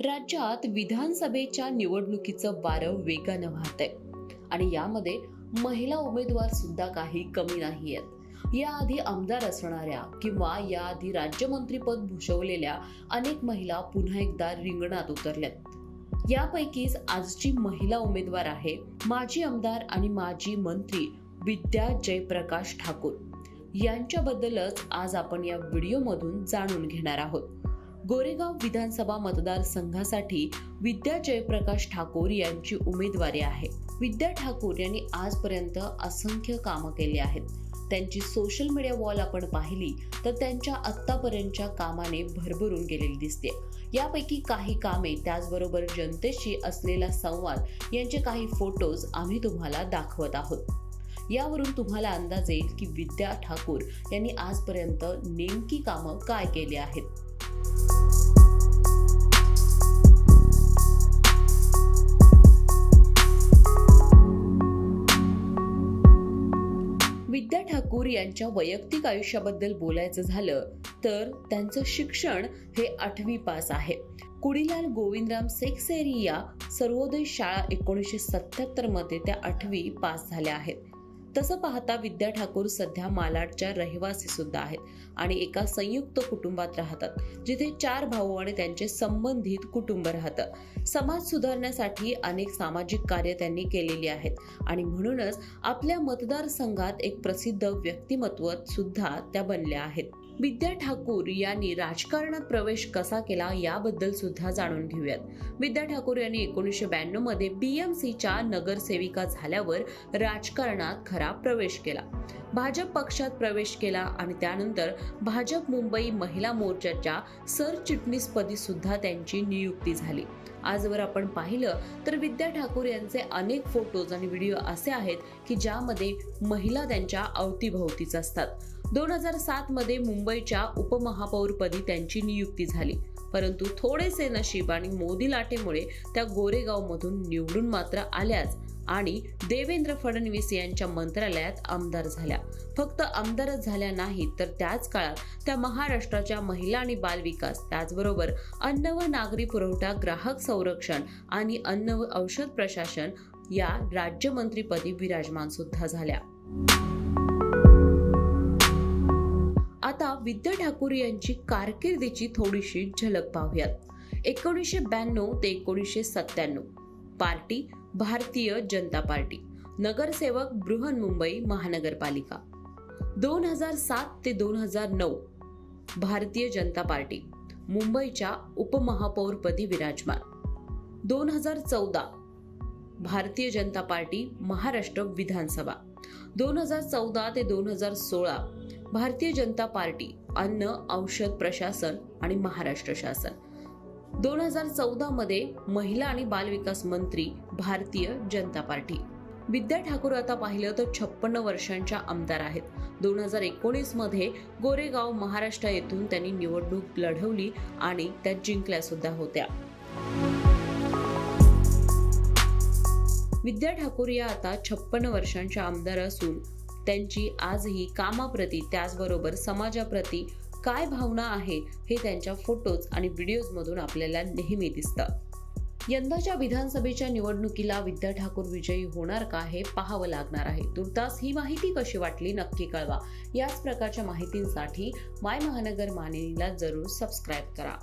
राज्यात विधानसभेच्या निवडणुकीचं वारं वेगानं वाहत आहे आणि यामध्ये महिला उमेदवार सुद्धा काही कमी नाही आहेत याआधी आमदार असणाऱ्या किंवा याआधी राज्यमंत्रीपद भूषवलेल्या अनेक महिला पुन्हा एकदा रिंगणात उतरल्यात. यापैकीच आजची महिला उमेदवार आहे माजी आमदार आणि माजी मंत्री विद्या जयप्रकाश ठाकूर. यांच्याबद्दलच आज आपण या व्हिडिओमधून जाणून घेणार आहोत. गोरेगाव विधानसभा मतदारसंघासाठी विद्या जयप्रकाश ठाकूर यांची उमेदवारी आहे. विद्या ठाकूर यांनी आजपर्यंत असंख्य कामं केली आहेत. त्यांची सोशल मीडिया वॉल आपण पाहिली तर त्यांच्या आत्तापर्यंतच्या कामाने भरभरून गेलेली दिसते. यापैकी काही कामे त्याचबरोबर जनतेशी असलेला संवाद यांचे काही फोटोज आम्ही तुम्हाला दाखवत आहोत. यावरून तुम्हाला अंदाज येईल की विद्या ठाकूर यांनी आजपर्यंत नेमकी कामं काय केली आहेत. विद्या ठाकूर यांच्या वैयक्तिक आयुष्याबद्दल बोलायचं झालं तर त्यांचं शिक्षण हे आठवी पास आहे. कुडीलाल गोविंदराम सेक्सेरिया सर्वोदय शाळा एकोणीसशे सत्याहत्तरमध्ये त्या आठवी पास झाल्या आहेत. तसं पाहता विद्या ठाकूर सध्या मालाडच्या रहिवासी सुद्धा आहेत आणि एका संयुक्त कुटुंबात राहतात जिथे चार भाऊ आणि त्यांचे संबंधित कुटुंब राहतं. समाज सुधारण्यासाठी अनेक सामाजिक कार्य त्यांनी केलेली आहेत आणि म्हणूनच आपल्या मतदारसंघात एक प्रसिद्ध व्यक्तिमत्व सुद्धा त्या बनल्या आहेत. विद्या ठाकूर यांनी राजकारणात प्रवेश कसा केला याबद्दल सुद्धा जाणून घेऊयात. विद्या ठाकूर यांनी एकोणीसशे ब्याण्णवमध्ये बीएमसीच्या नगरसेविका झाल्यावर राजकारणात खरा प्रवेश केला. भाजप पक्षात प्रवेश केला आणि त्यानंतर भाजप मुंबई महिला मोर्चाच्या सरचिटणीसपदी सुद्धा त्यांची नियुक्ती झाली. आजवर आपण पाहिलं तर विद्या ठाकूर यांचे अनेक फोटोज आणि व्हिडिओ असे आहेत की ज्यामध्ये महिला त्यांच्या अवतीभोवतीच असतात. दोन हजार सात मध्ये मुंबईच्या उपमहापौरपदी त्यांची नियुक्ती झाली. परंतु थोडेसे नशीब आणि मोदी लाटेमुळे त्या गोरेगावमधून निवडून मात्र आल्याच आणि देवेंद्र फडणवीस यांच्या मंत्रालयात आमदार झाल्या. फक्त आमदारच झाल्या नाहीत तर त्याच काळात त्या महाराष्ट्राच्या महिला आणि बालविकास त्याचबरोबर अन्न व नागरी पुरवठा ग्राहक संरक्षण आणि अन्न व औषध प्रशासन या राज्यमंत्रीपदी विराजमान सुद्धा झाल्या. आता विद्या ठाकूर यांची कारकिर्दीची थोडीशी झलक पाहूयात. एकोणीसशे ब्याण्णव ते एकोणीसशे सत्त्याण्णव. Party Bharatiya Janata party. नगरसेवक बृहन्मुंबई महानगरपालिका. दोन हजार सात ते दोन हजार नऊ. भारतीय जनता पार्टी. मुंबईच्या उपमहापौरपदी विराजमान. दोन हजार चौदा. भारतीय जनता पार्टी महाराष्ट्र विधानसभा. दोन हजार चौदा ते दोन हजार सोळा. भारतीय जनता पार्टी अन्न औषध प्रशासन आणि महाराष्ट्र शासन. दोन हजार चौदा मध्ये महिला आणि बालविकास मंत्री भारतीय जनता पार्टी. विद्या ठाकूर आता पाहिलं तर छप्पन्न वर्षांच्या आमदार आहेत. दोन हजार एकोणीसमध्ये गोरेगाव महाराष्ट्र येथून त्यांनी निवडणूक लढवली आणि त्या जिंकल्या सुद्धा होत्या. विद्या ठाकूर या आता छप्पन्न वर्षांच्या आमदार असून त्यांची आजही कामाप्रती त्याचबरोबर समाजाप्रती काय भावना आहे हे त्यांच्या फोटोज आणि व्हिडिओजमधून आपल्याला नेहमी दिसतं. यंदाच्या विधानसभेच्या निवडणुकीला विद्या ठाकूर विजयी होणार का हे पाहावं लागणार आहे. तुर्तास ही माहिती कशी वाटली नक्की कळवा. याच प्रकारच्या माहितींसाठी माय महानगर मानिनीला जरूर सबस्क्राईब करा.